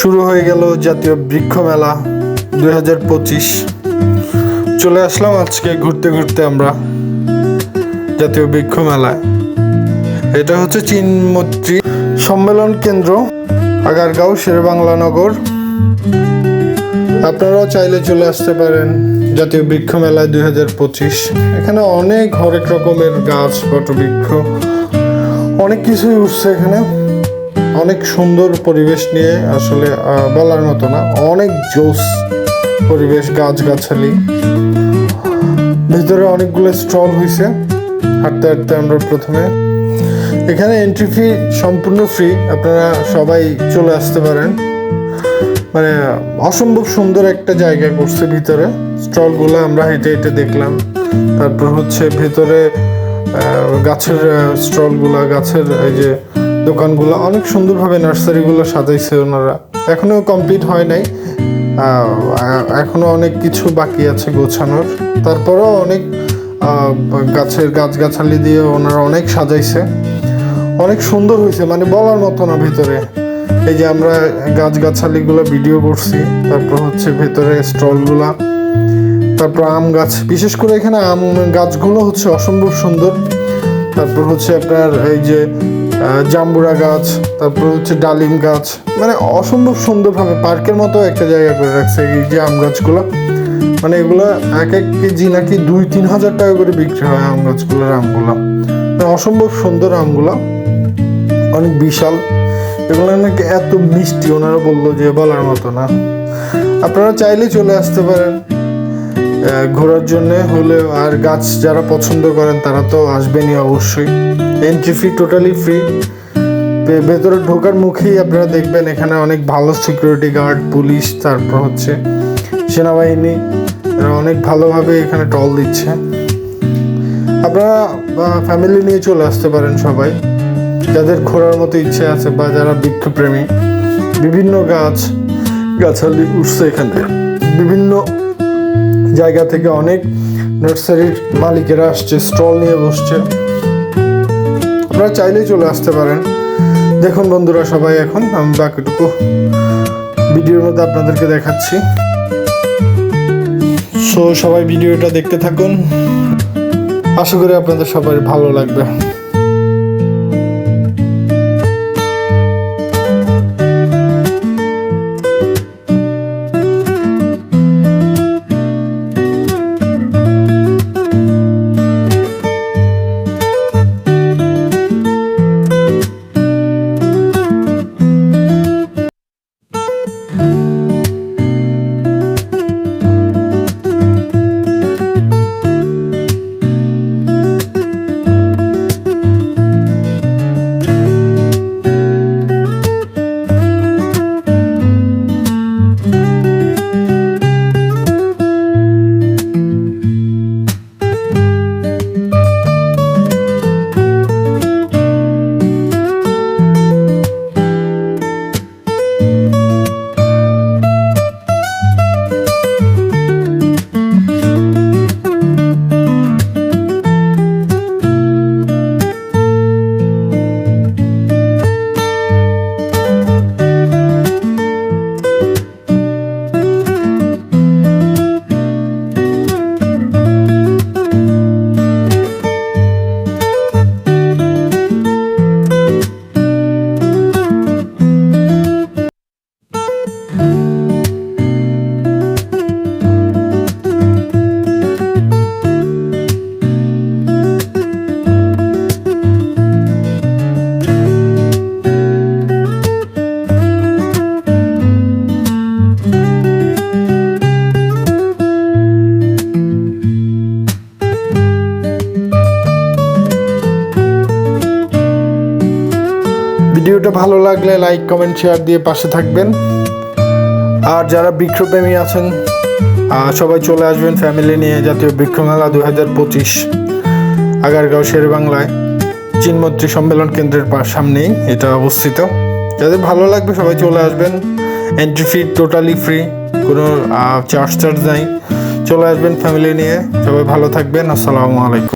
শুরু হয়ে গেল জাতীয় বৃক্ষ মেলা দুই হাজার পঁচিশ। চলে আসলাম আজকে ঘুরতে ঘুরতে আমরা জাতীয় বৃক্ষ মেলায়। এটা হচ্ছে চীনমৈত্রী সম্মেলন কেন্দ্র, আগারগাঁও, শেরবাংলা নগর। আপনারাও চাইলে চলে আসতে পারেন জাতীয় বৃক্ষ মেলায় দুই হাজার পঁচিশ। এখানে অনেক হরেক রকমের গাছ বটবৃক্ষ অনেক কিছুই উঠছে এখানে। অনেক সুন্দর পরিবেশ নিয়ে আসলে বলার মতো না, অনেক জোস পরিবেশ, গাছগাছালি। ভিতরে অনেকগুলো স্টল হয়েছে হাঁটতে হাঁটতে আমরা প্রথমে। এখানে এন্ট্রি ফি সম্পূর্ণ ফ্রি আপনারা সবাই চলে আসতে পারেন। মানে অসম্ভব সুন্দর একটা জায়গা করছে ভিতরে। স্টলগুলো আমরা হেঁটে হেঁটে দেখলাম। তারপর হচ্ছে ভেতরে গাছের স্টলগুলো, গাছের এই যে দোকানগুলো অনেক সুন্দরভাবে নার্সারিগুলো সাজাইছে ওনারা। এখনও কমপ্লিট হয় নাই। এখনও অনেক কিছু বাকি আছে গোছানোর। তারপরেও অনেক গাছের গাছগাছালি দিয়ে ওনারা অনেক সাজাইছে। অনেক সুন্দর হয়েছে মানে বলার মতো না ভেতরে। এই যে আমরা গাছগাছালিগুলো ভিডিও করছি, তারপর হচ্ছে ভেতরে স্টলগুলা, তারপর আম গাছ, বিশেষ করে এখানে আম গাছগুলো হচ্ছে অসম্ভব সুন্দর। তারপর হচ্ছে আপনার এই যে জাম্বুরা গাছ, তারপর হচ্ছে ডালিম গাছ। মানে অসম্ভব সুন্দরভাবে পার্কের মতো একটা জায়গা করে রাখছে এই যে আম গাছগুলো। মানে এগুলো এক এক কেজি নাকি দুই তিন হাজার টাকা করে বিক্রি হয় আম গাছগুলোর আমগুলো। মানে অসম্ভব সুন্দর আমগুলো। অনেক বিশাল। এগুলো নাকি এত মিষ্টি, ওনারা বলল যে বলার মতো না। আপনারা চাইলে চলে আসতে পারেন। ঘোরার জন্য হলে আর গাছ যারা পছন্দ করেন তারা তো আসবেনই অবশ্যই। এন্ট্রি ফি টোটালি ফ্রি ভেতরে ঢোকার মুখেই আপনারা দেখবেন এখানে অনেক ভালো সিকিউরিটি গার্ড পুলিশ তারপর হচ্ছে সেনাবাহিনী অনেক ভালোভাবে এখানে টল দিচ্ছে। আপনারা ফ্যামিলি নিয়ে চলে আসতে পারেন সবাই। যাদের ঘোরার মতো ইচ্ছে আছে বা যারা বৃক্ষপ্রেমী। বিভিন্ন গাছ, গাছালি উঠছে এখানে বিভিন্ন জায়গা থেকে অনেক নার্সারির মালিকেরা আসছে, স্টল নিয়ে বসছে। আপনারা চাইলেই চলে আসতে পারেন। দেখুন বন্ধুরা সবাই এখন, আমি বাকিটুকু ভিডিওর মধ্যে আপনাদেরকে দেখাচ্ছি। সো সবাই ভিডিওটা দেখতে থাকুন। আশা করি আপনাদের সবার ভালো লাগবে। ভিডিওটা ভালো লাগলে লাইক কমেন্ট শেয়ার দিয়ে পাশে থাকবেন। আর যারা বৃক্ষপ্রেমী আছেন সবাই চলে আসবেন ফ্যামিলি নিয়ে জাতীয় বৃক্ষমেলা দু হাজার পঁচিশ, আগারগাঁও শের বাংলায় চীনমৈত্রী সম্মেলন কেন্দ্রের সামনেই এটা অবস্থিত। যাদের ভালো লাগবে সবাই চলে আসবেন। এন্ট্রি ফি টোটালি ফ্রি কোনো চার্জ চার্জ নাই। চলে আসবেন ফ্যামিলি নিয়ে। সবাই ভালো থাকবেন। আসসালামু আলাইকুম।